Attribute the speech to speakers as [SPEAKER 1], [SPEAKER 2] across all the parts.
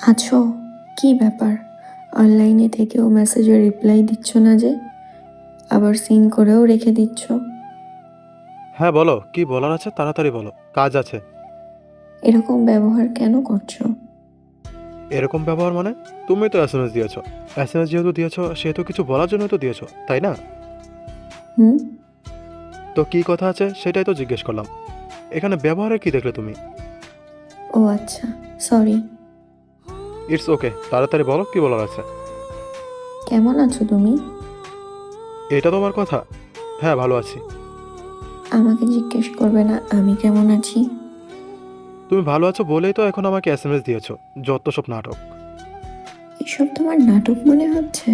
[SPEAKER 1] আছো কি ব্যাপার? অনলাইনে থেকেও মেসেজে রিপ্লাই দিচ্ছ না যে? আবার সিন করেও রেখে দিচ্ছ?
[SPEAKER 2] হ্যাঁ বলো কি বলার আছে তাড়াতাড়ি বলো কাজ আছে।
[SPEAKER 1] এরকম ব্যবহার কেন করছ?
[SPEAKER 2] এরকম ব্যবহার মানে? তুমি তো এস এম এস দিয়েছ। এস এম এস যেহেতু দিয়েছ সেহেতু কিছু বলার জন্য তো দিয়েছ তাই না?
[SPEAKER 1] হুম?
[SPEAKER 2] তো কি কথা আছে সেটাই তো জিজ্ঞেস করলাম। এখানে ব্যবহারে কি দেখলে তুমি?
[SPEAKER 1] ও আচ্ছা সরি
[SPEAKER 2] ইটস ওকে তাড়াতাড়ি বলো কি বলার আছে?
[SPEAKER 1] কেমন আছো তুমি?
[SPEAKER 2] এটা তোমার কথা? হ্যাঁ ভালো আছি।
[SPEAKER 1] আমাকে জিজ্ঞেস করবে না আমি কেমন আছি?
[SPEAKER 2] তুমি ভালো আছো বলেই তো এখন আমাকে এস এম এস দিয়েছ যত সব নাটক।
[SPEAKER 1] এসব তোমার নাটক মনে হচ্ছে?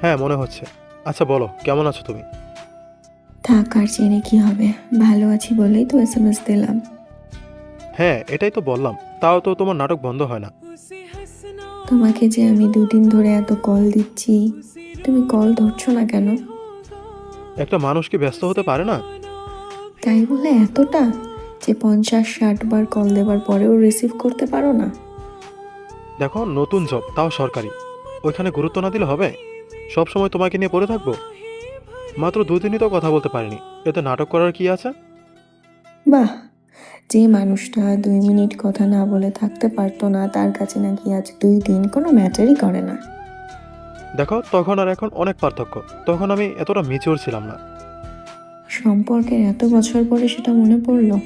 [SPEAKER 2] হ্যাঁ মনে হচ্ছে। আচ্ছা বলো কেমন আছো তুমি?
[SPEAKER 1] থাক আর জেনে কি হবে ভালো আছি বলেই তো এস এম এস দিলাম।
[SPEAKER 2] হ্যাঁ এটাই তো বললাম। তাও তো তোমার নাটক বন্ধ হয় না।
[SPEAKER 1] তোমাকে যে আমি দুদিন ধরে এত কল দিচ্ছি তুমি কল ধরছো না কেন?
[SPEAKER 2] একটা মানুষ কি ব্যস্ত হতে পারে না?
[SPEAKER 1] তাই বলে এতটা যে পঞ্চাশ ষাট বার কল দেওয়ার পরেও রিসিভ করতে পারো না।
[SPEAKER 2] দেখো নতুন জব তাও সরকারি। ওইখানে গুরুত্ব না দিলে হবে? সব সময় তোমাকে নিয়ে পড়ে থাকব? মাত্র দুদিনই তো কথা বলতে পারিনি। এতে নাটক করার কি আছে?
[SPEAKER 1] বাহ! যে মানুষটা দুই মিনিট কথা না বলে থাকতে পারতো না তার কাছে নাকি আজ দুই দিন কোনো ম্যাটারই করে না।
[SPEAKER 2] দেখো তখন আর এখন অনেক পার্থক্য। তখন আমি এতটা মিচিওর ছিলাম না।
[SPEAKER 1] সম্পর্কের এত বছর পরে সেটা মনে পড়ল?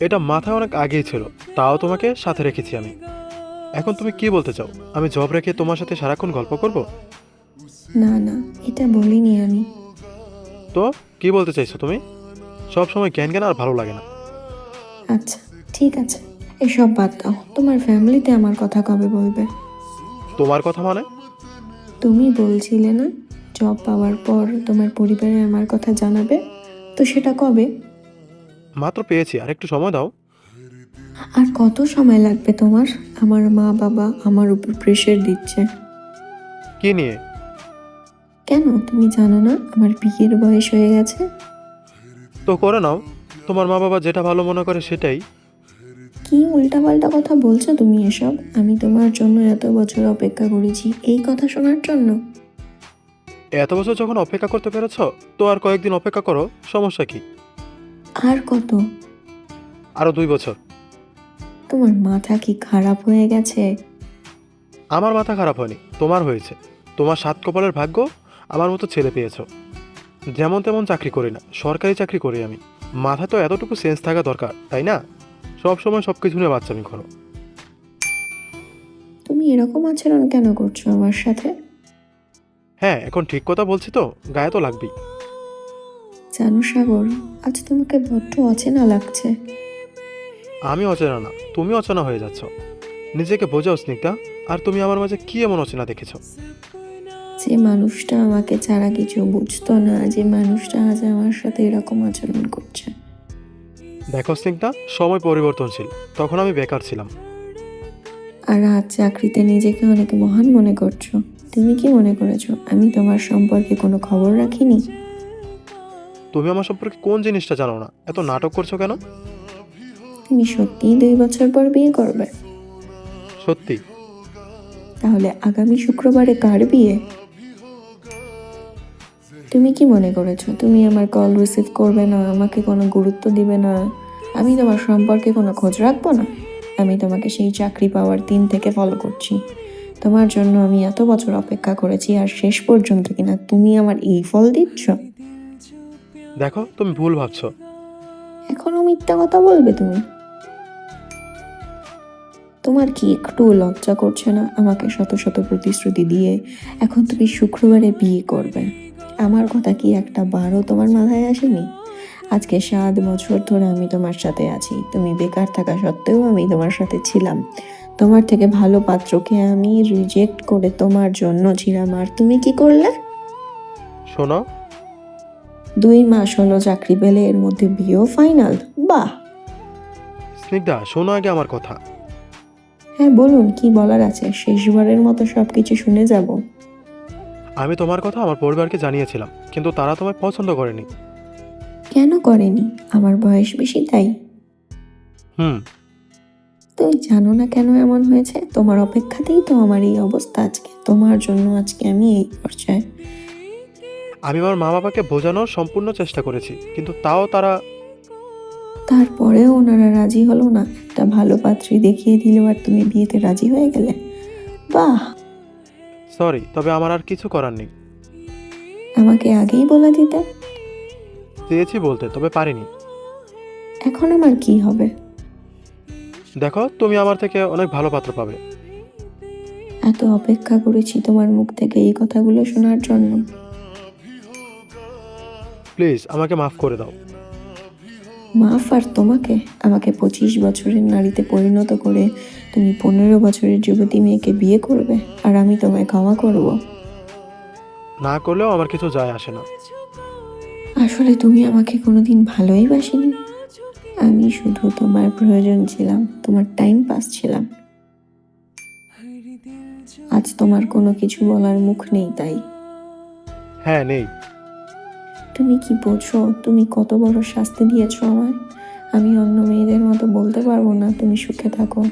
[SPEAKER 2] এটা মাথায় অনেক আগেই ছিল। তাও তোমাকে সাথে রেখেছি আমি। এখন তুমি কি বলতে চাও? আমি জব রেখে তোমার সাথে সারাক্ষণ গল্প করব?
[SPEAKER 1] না না এটা বলিনি আমি।
[SPEAKER 2] তো কি বলতে চাইছো তুমি? সব সময় জ্ঞান জ্ঞান আর ভালো লাগে না।
[SPEAKER 1] আচ্ছা ঠিক আছে। এসব বাদ দাও। তোমার ফ্যামিলিতে আমার কথা কবে বলবে?
[SPEAKER 2] তোমার কথা মানে?
[SPEAKER 1] তুমি বলছিলে না জব পাওয়ার পর তোমার পরিবারে আমার কথা জানাবে? তো সেটা কবে?
[SPEAKER 2] মাত্র পেয়েছি আর একটু সময় দাও।
[SPEAKER 1] আর কত সময় লাগবে তোমার? আমার মা বাবা আমার উপর প্রেশার দিচ্ছে।
[SPEAKER 2] কি নিয়ে?
[SPEAKER 1] কেন? তুমি জানো না আমার বিয়ের বয়স হয়ে গেছে।
[SPEAKER 2] তো করে নাও। তোমার মা বাবা যেটা ভালো মনে করে সেটাই।
[SPEAKER 1] কি উল্টাপাল্টা কথা বলছো তুমি এসব? আমি তোমার জন্য এত বছর অপেক্ষা করেছি এই কথা শোনার জন্য।
[SPEAKER 2] এত বছর যখন অপেক্ষা করতে পেরেছ তো আর কয়েকদিন অপেক্ষা করো সমস্যা কি?
[SPEAKER 1] আর কত?
[SPEAKER 2] আরও দুই বছর।
[SPEAKER 1] তোমার মাথা কি খারাপ হয়ে গেছে?
[SPEAKER 2] আমার মাথা খারাপ হয়নি তোমার হয়েছে। তোমার সাত কপালের ভাগ্য আমার মতো ছেলে পেয়েছ। যেমন তেমন চাকরি করি না সরকারি চাকরি করি আমি। মাথায় তো এতটুকু সেন্স থাকা দরকার তাই না? সব সময় সব কিছু নিয়ে বাচ্চামি করো
[SPEAKER 1] তুমি এরকম আচরণ কেন করছ আমার সাথে?
[SPEAKER 2] হ্যাঁ এখন ঠিক কথা বলছি তো গায়ে তো লাগবেই।
[SPEAKER 1] জানো সাগর আজ তোমাকে বড্ড অচেনা লাগছে।
[SPEAKER 2] আমি অচেনা না তুমি অচেনা হয়ে যাচ্ছ। নিজেকে বোঝাও স্নিগ্ধা আর তুমি আমার মাঝে কি এমন অচেনা দেখেছ?
[SPEAKER 1] যে মানুষটা আমাকে ছাড়া কিছু বুঝতো না যে মানুষটা আজ আমার সাথে এরকম আচরণ করছে।
[SPEAKER 2] দেখো স্নিগ্ধা সময় পরিবর্তনশীল। তখন আমি বেকার ছিলাম।
[SPEAKER 1] আর আজ চাকরিতে নিজেকে অনেক মহান মনে করছ। তুমি কি মনে করেছ আমি তোমার সম্পর্কে কোনো খবর রাখিনি?
[SPEAKER 2] তুমি আমার সম্পর্কে কোন জিনিসটা জানো না? এত নাটক করছ কেন?
[SPEAKER 1] তুমি সত্যিই দুই বছর পর বিয়ে করবে।
[SPEAKER 2] সত্যি?
[SPEAKER 1] তাহলে আগামী শুক্রবারে কার বিয়ে? তুমি কি মনে করেছ? তুমি আমার কল রিসিভ করবে না আমাকে কোনো গুরুত্ব দিবে না। আমি তোমার সম্পর্কে কোনো খোঁজ রাখব না। আমি তোমাকে সেই চাকরি পাওয়ার দিন থেকে ফলো করছি। তোমার জন্য আমি এত বছর অপেক্ষা করেছি আর শেষ পর্যন্ত কিনা তুমি আমার এই ফল দিচ্ছ?
[SPEAKER 2] দেখো তুমি ভুল ভাবছ।
[SPEAKER 1] এখনও মিথ্যা কথা বলবে তুমি? তোমার কি একটু লজ্জা করছে না আমাকে শত শত প্রতিশ্রুতি দিয়ে? এখন তুমি শুক্রবারে বিয়ে করবে। আমার কথা কি একটা বারও তোমার মাথায় আসেনি? আজকে সাত বছর ধরে আমি তোমার সাথে আছি। তুমি বেকার থাকা সত্ত্বেও আমি তোমার সাথে ছিলাম। তোমার থেকে ভালো পাত্রকে আমি রিজেক্ট করে তোমার জন্য ছিলাম। আর তুমি কি করলে?
[SPEAKER 2] শোনো।
[SPEAKER 1] দুই মাস হলো চাকরি পেলে এর মধ্যে বিয়েও ফাইনাল বাহ!
[SPEAKER 2] স্নিগ্ধা শোনো আগে আমার কথা।
[SPEAKER 1] হ্যাঁ বলুন কি বলার আছে? শেষবারের মতো সব কিছু শুনে যাব।
[SPEAKER 2] আমি তোমার কথা আমার পরিবারকে জানিয়েছিলাম কিন্তু তারা তোমায় পছন্দ করেনি।
[SPEAKER 1] কেন করেনি? আমার বয়স বেশি তাই?
[SPEAKER 2] হুম।
[SPEAKER 1] তুমি জানো না কেন এমন হয়েছে? তোমার অপেক্ষাতেই তো আমার এই অবস্থা আজকে। তোমার জন্য আজকে আমি এই পর্যায়ে।
[SPEAKER 2] আমি আমার মা বাবাকে বোঝানোর সম্পূর্ণ চেষ্টা করেছি কিন্তু তাও তারা
[SPEAKER 1] তারপরেও ওনারা রাজি হলো না। একটা ভালো পাত্রী দেখিয়ে দিল আর তুমি বিয়েতে রাজি হয়ে গেলে। বাহ!
[SPEAKER 2] সরি তবে আমার আর কিছু করার নেই।
[SPEAKER 1] আমাকে আগেই বলে দিতে?
[SPEAKER 2] চেয়েছি বলতে তবে পারিনি।
[SPEAKER 1] এখন আমার কি হবে?
[SPEAKER 2] দেখো তুমি আমার থেকে অনেক ভালো পাত্র পাবে।
[SPEAKER 1] এত অপেক্ষা করেছি তোমার মুখ থেকে এই কথাগুলো শোনার জন্য।
[SPEAKER 2] প্লিজ আমাকে মাফ করে দাও।
[SPEAKER 1] মাফ আর তোমাকে আমাকে পঁচিশ বছরের নারীতে পরিণত করে তুমি পনেরো বছরের যুবতী মেয়েকে বিয়ে করবে আর আমি তোমায় ক্ষমা করব।
[SPEAKER 2] না করলেও আমার কিছু যায় আসে না।
[SPEAKER 1] আসলে তুমি আমাকে কোনোদিন ভালোই বাসিনি। আমি শুধু তোমার প্রয়োজন ছিলাম তোমার টাইম পাস ছিলাম। আজ তোমার কোনো কিছু বলার মুখ নেই তাই।
[SPEAKER 2] হ্যাঁ নেই।
[SPEAKER 1] তুমি কি বোঝো? তুমি কত বড় শাস্তি দিয়েছ আমায়? আমি অন্য মেয়েদের মতো বলতে পারব না তুমি সুখে থাকো।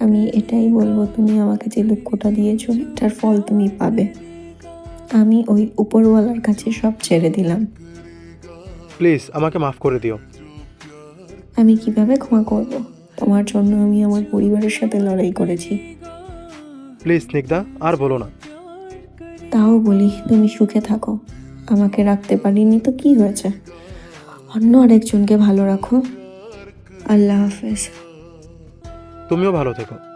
[SPEAKER 1] আমি এটাই বলব তুমি আমাকে যে দুঃখটা দিয়েছ এটার ফল তুমি পাবে। আমি ওই উপরওয়ালার কাছে সব ছেড়ে দিলাম।
[SPEAKER 2] প্লিজ আমাকে মাফ করে দিও।
[SPEAKER 1] আমি কীভাবে ক্ষমা করব? তোমার জন্য আমি আমার পরিবারের সাথে লড়াই করেছি।
[SPEAKER 2] প্লিজ স্নিগ্ধা আর বলো না।
[SPEAKER 1] তাও বলি তুমি সুখে থাকো। আমাকে রাখতে পারিনি, তো কি হয়েছে? অন্য আরেকজনকে ভালো রাখো। আল্লাহ হাফেজ।
[SPEAKER 2] তুমিও ভালো থেকো।